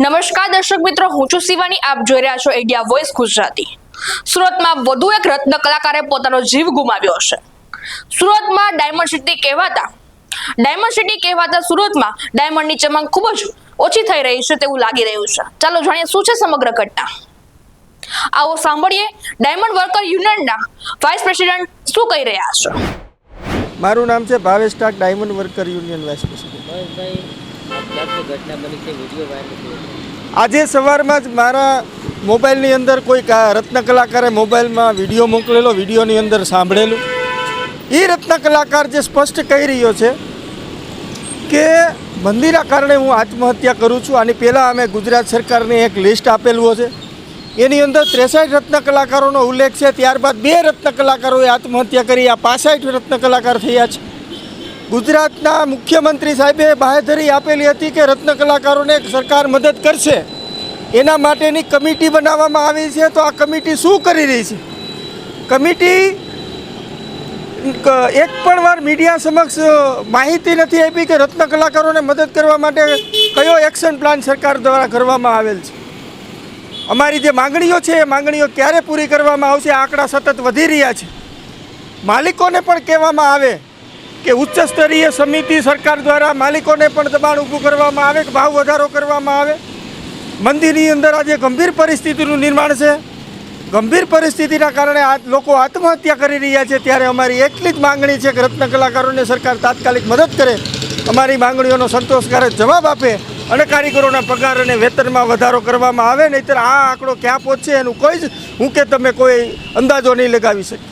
નમસ્કાર દર્શક મિત્રો, હું છું શિવાની. આપ જોઈ રહ્યા છો ઇન્ડિયા વોઇસ ગુજરાતી. સુરતમાં વધુ એક રત્ન કલાકારે પોતાનો જીવ ગુમાવ્યો છે સુરતમાં ડાયમંડ સિટી કહેવાતા ડાયમંડ સિટી કહેવાતા સુરતમાં ડાયમંડની ચમક ખૂબ જ ઓછી થઈ રહી છે તેવું લાગી રહ્યું છે. ચાલો જાણીએ શું છે સમગ્ર ઘટના. આવો સાંભળીએ ડાયમંડ વર્કર યુનિયનના વાઇસ પ્રેસિડેન્ટ શું કહી રહ્યા છે. મારું નામ છે Bhavesh Tak diamond worker union vice president આજે સવારમાં જ મારા મોબાઈલની અંદર કોઈ રત્ન કલાકારે મોબાઈલમાં વીડિયો મોકલેલો, વિડીયોની અંદર સાંભળેલું. એ રત્ન કલાકાર જે સ્પષ્ટ કહી રહ્યો છે કે મંદિરના કારણે હું આત્મહત્યા કરું છું. આની પહેલાં અમે ગુજરાત સરકારને એક લિસ્ટ આપેલું છે એની અંદર ત્રેસઠ રત્ન કલાકારોનો ઉલ્લેખ છે. ત્યારબાદ બે રત્ન કલાકારોએ આત્મહત્યા કરી. આ પાસઠ રત્ન કલાકાર થયા છે. ગુજરાતના મુખ્યમંત્રી સાહેબે બાહેધરી આપેલી હતી કે રત્ન કલાકારોને સરકાર મદદ કરશે. એના માટેની કમિટી બનાવવામાં આવી છે. તો આ કમિટી શું કરી રહી છે? કમિટી એક પણ વાર મીડિયા સમક્ષ માહિતી નથી આપી કે રત્ન કલાકારોને મદદ કરવા માટે કયો એક્શન પ્લાન સરકાર દ્વારા કરવામાં આવેલ છે. અમારી જે માંગણીઓ છે, એ માંગણીઓ ક્યારે પૂરી કરવામાં આવશે, આંકડા સતત વધી રહ્યા છે. માલિકોને પણ કહેવામાં આવે કે ઉચ્ચ સ્તરીય સમિતિ સરકાર દ્વારા માલિકોને પણ દબાણ ઊભું કરવામાં આવે, કે ભાવ વધારો કરવામાં આવે? મંદિરની અંદર આજે ગંભીર પરિસ્થિતિનું નિર્માણ છે. ગંભીર પરિસ્થિતિના કારણે આ લોકો આત્મહત્યા કરી રહ્યા છે. ત્યારે અમારી એટલી જ માંગણી છે કે રત્ન કલાકારોને સરકાર તાત્કાલિક મદદ કરે. અમારી માંગણીઓનો સંતોષકારક જવાબ આપે અને કારીગરોના પગાર અને વેતનમાં વધારો કરવામાં આવે. નહીંતર આ આંકડો ક્યાં પહોંચશે એનું કોઈ જ હું કે તમે કોઈ અંદાજો નહીં લગાવી શકે